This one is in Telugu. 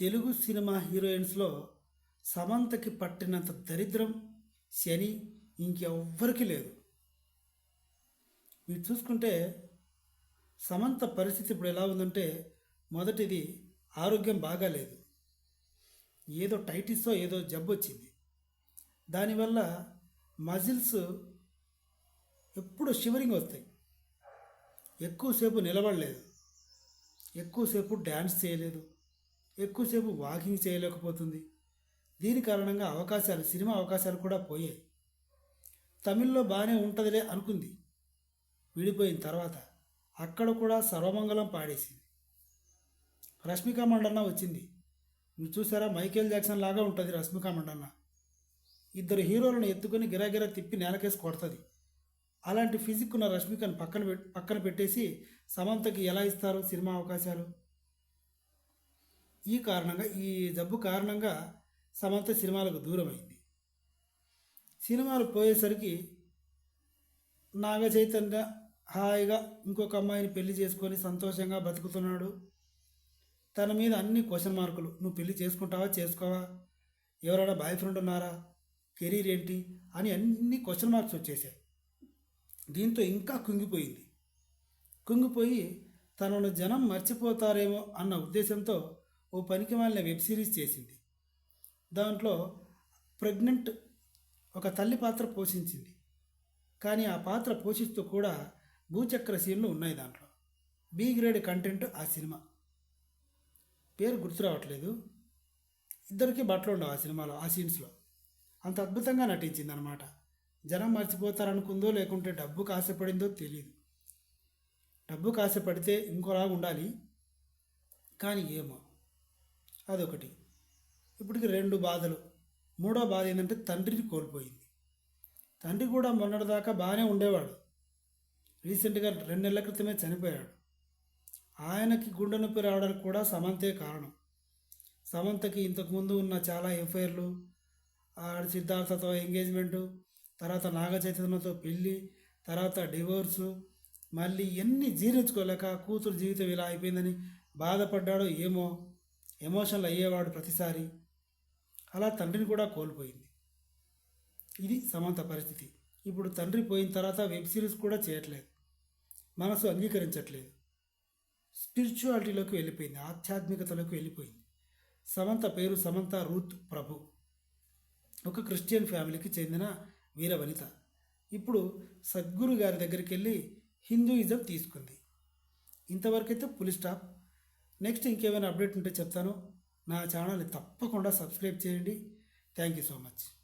తెలుగు సినిమా హీరోయిన్స్లో సమంతకి పట్టినంత దరిద్రం శని ఇంకెవ్వరికి లేదు. మీరు చూసుకుంటే సమంత పరిస్థితి ఇప్పుడు ఎలా ఉందంటే మొదటిది ఆరోగ్యం బాగాలేదు. ఏదో టైటిస్తో ఏదో జబ్బు వచ్చింది. దానివల్ల మజిల్స్ ఎప్పుడు షివరింగ్ వస్తాయి. ఎక్కువసేపు నిలబడలేదు. ఎక్కువసేపు డ్యాన్స్ చేయలేదు. ఎక్కువసేపు వాకింగ్ చేయలేకపోతుంది. దీని కారణంగా అవకాశాలు సినిమా అవకాశాలు కూడా పోయాయి. తమిళ్ళో బాగానే ఉంటుందిలే అనుకుంది. విడిపోయిన తర్వాత అక్కడ కూడా సర్వమంగళం పాడేసింది. రష్మిక మండన్న వచ్చింది. మీరు చూసారా మైకేల్ జాక్సన్ లాగా ఉంటుంది రష్మిక మండన్న. ఇద్దరు హీరోలను ఎత్తుకొని గిరాగిరా తిప్పి నేలకేసి కొడుతుంది. అలాంటి ఫిజిక్ ఉన్న రష్మికను పక్కన పక్కన పెట్టేసి సమంతకి ఎలా ఇస్తారు సినిమా అవకాశాలు? ఈ కారణంగా ఈ జబ్బు కారణంగా సమంత సినిమాలకు దూరమైంది. సినిమాలు పోయేసరికి నాగ చైతన్య హాయిగా ఇంకొక అమ్మాయిని పెళ్ళి చేసుకొని సంతోషంగా బతుకుతున్నాడు. తన మీద అన్ని క్వశ్చన్ మార్కులు నువ్వు పెళ్ళి చేసుకుంటావా చేసుకోవా? ఎవరైనా బాయ్ ఫ్రెండ్ ఉన్నారా? కెరీర్ ఏంటి? అని అన్ని క్వశ్చన్ మార్క్స్ వచ్చేసాయి. దీంతో ఇంకా కుంగిపోయింది. కుంగిపోయి తనను జనం మర్చిపోతారేమో అన్న ఉద్దేశంతో ఓ పనికి వాళ్ళ వెబ్ సిరీస్ చేసింది. దాంట్లో ప్రెగ్నెంట్ ఒక తల్లి పాత్ర పోషించింది. కానీ ఆ పాత్ర పోషిస్తూ కూడా భూచక్ర సీన్లు ఉన్నాయి దాంట్లో. బి గ్రేడ్ కంటెంట్ ఆ సినిమా. పేరు గుర్తు రావట్లేదు. ఇద్దరికి బట్టలు ఉండవు ఆ సినిమాలో ఆ సీన్స్లో. అంత అద్భుతంగా నటించింది అనమాట జనం మర్చిపోతారనుకుందో లేకుంటే డబ్బు కాసపడిందో తెలియదు డబ్బు కాసపడితే ఇంకోలా ఉండాలి. కానీ ఏమో. అదొకటి. ఇప్పటికి రెండు బాధలు. మూడో బాధ ఏంటంటే తండ్రిని కోల్పోయింది. తండ్రి కూడా మొన్నటిదాకా బాగానే ఉండేవాడు. రీసెంట్గా రెండు నెలల క్రితమే చనిపోయాడు. ఆయనకి గుండె నొప్పి రావడానికి కూడా సమంతే కారణం. సమంతకి ఇంతకుముందు ఉన్న చాలా ఎఫ్ఐఆర్లు ఆడ సిద్ధార్థతో ఎంగేజ్మెంటు తర్వాత నాగ చైతన్యతో పెళ్ళి తర్వాత డివోర్సు మళ్ళీ ఎన్ని జీర్ణించుకోలేక కూతురు జీవితం ఇలా అయిపోయిందని బాధపడ్డాడో ఏమో ఎమోషనల్ అయ్యేవాడు ప్రతిసారి. అలా తండ్రిని కూడా కోల్పోయింది. ఇది సమంత పరిస్థితి. ఇప్పుడు తండ్రి పోయిన తర్వాత వెబ్ సిరీస్ కూడా చేయట్లేదు. మనసు అంగీకరించట్లేదు. స్పిరిచువాలిటీలోకి వెళ్ళిపోయింది. ఆధ్యాత్మికతలోకి వెళ్ళిపోయింది. సమంత పేరు సమంత రూత్ ప్రభు. ఒక క్రిస్టియన్ ఫ్యామిలీకి చెందిన వీర వనిత. ఇప్పుడు సద్గురు గారి దగ్గరికి వెళ్ళి హిందూయిజం తీసుకుంది. ఇంతవరకైతే పులి స్టాప్. నెక్స్ట్ ఇంకేమైనా అప్డేట్ ఉంటే చెప్తాను. నా ఛానల్ని తప్పకుండా సబ్స్క్రైబ్ చేయండి. Thank you so much.